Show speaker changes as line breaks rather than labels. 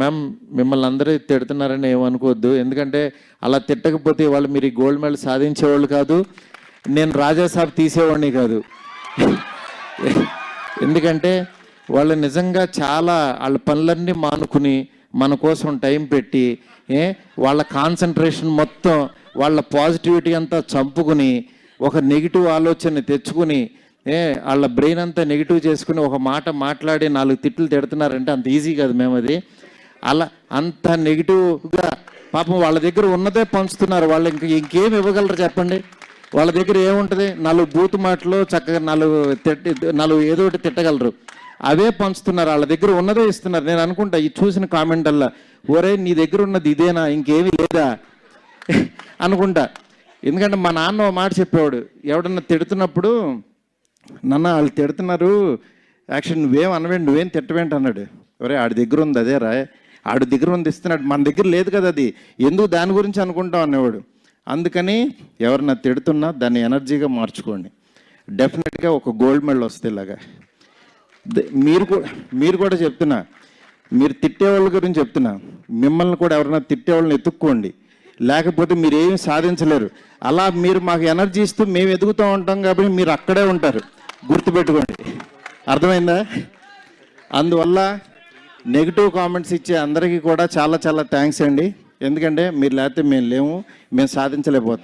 Ma'am మిమ్మల్ని అందరూ తిడుతున్నారని ఏమనుకోవద్దు. ఎందుకంటే అలా తిట్టకపోతే వాళ్ళు మీరు ఈ గోల్డ్ మెడల్ సాధించేవాళ్ళు కాదు. నేను రాజాసాబ్ తీసేవాడిని కాదు. ఎందుకంటే వాళ్ళు నిజంగా చాలా వాళ్ళ పనులన్నీ మానుకుని మన కోసం టైం పెట్టి ఏ వాళ్ళ కాన్సన్ట్రేషన్ మొత్తం వాళ్ళ పాజిటివిటీ అంతా చంపుకుని ఒక నెగిటివ్ ఆలోచన తెచ్చుకుని ఏ వాళ్ళ బ్రెయిన్ అంతా నెగిటివ్ చేసుకుని ఒక మాట మాట్లాడి నాలుగు తిట్లు తిడుతున్నారంటే అంత ఈజీ కాదు మేము అది. అలా అంత నెగిటివ్గా పాపం వాళ్ళ దగ్గర ఉన్నదే పంచుతున్నారు. వాళ్ళు ఇంక ఇంకేం ఇవ్వగలరు చెప్పండి? వాళ్ళ దగ్గర ఏముంటుంది? నాలుగు బూతు మాటలు చక్కగా నాలుగు తిట్టి నాలుగు ఏదో ఒకటి తిట్టగలరు. అవే పంచుతున్నారు. వాళ్ళ దగ్గర ఉన్నదే ఇస్తున్నారు. నేను అనుకుంటా ఈ చూసిన కామెంట్ అల్లా ఒరే నీ దగ్గర ఉన్నది ఇదేనా? ఇంకేమీ లేదా? అనుకుంటా. ఎందుకంటే మా నాన్న ఓ మాట చెప్పేవాడు ఎవడన్నా తిడుతున్నప్పుడు నాన్న వాళ్ళు తిడుతున్నారు యాక్షన్ నువ్వేం అనవేండి నువ్వేం తిట్టవేంటి? అన్నాడు. ఒరే ఆడి దగ్గర ఉంది అదే రా ఆడు దగ్గర ఉంది ఇస్తున్నాడు. మన దగ్గర లేదు కదా అది. ఎందుకు దాని గురించి అనుకుంటాం అనేవాడు. అందుకని ఎవరన్నా తిడుతున్నా దాన్ని ఎనర్జీగా మార్చుకోండి. డెఫినెట్గా ఒక గోల్డ్ మెడల్ వస్తే ఇలాగా. ద- మీరు కూడా మీరు కూడా చెప్తున్నా. మీరు తిట్టేవాళ్ళ గురించి చెప్తున్నా. మిమ్మల్ని కూడా ఎవరైనా తిట్టేవాళ్ళని ఎత్తుక్కోండి. లేకపోతే మీరు ఏమి సాధించలేరు. అలా మీరు మాకు ఎనర్జీ ఇస్తూ మేము ఎదుగుతూ ఉంటాం కాబట్టి మీరు అక్కడే ఉంటారు. గుర్తుపెట్టుకోండి. అర్థమైందా? అందువల్ల నెగిటివ్ కామెంట్స్ ఇచ్చే అందరికీ కూడా చాలా చాలా థ్యాంక్స్ అండి. ఎందుకంటే మీరు లేకపోతే మేము లేము మేము సాధించలేకపోతున్నాం.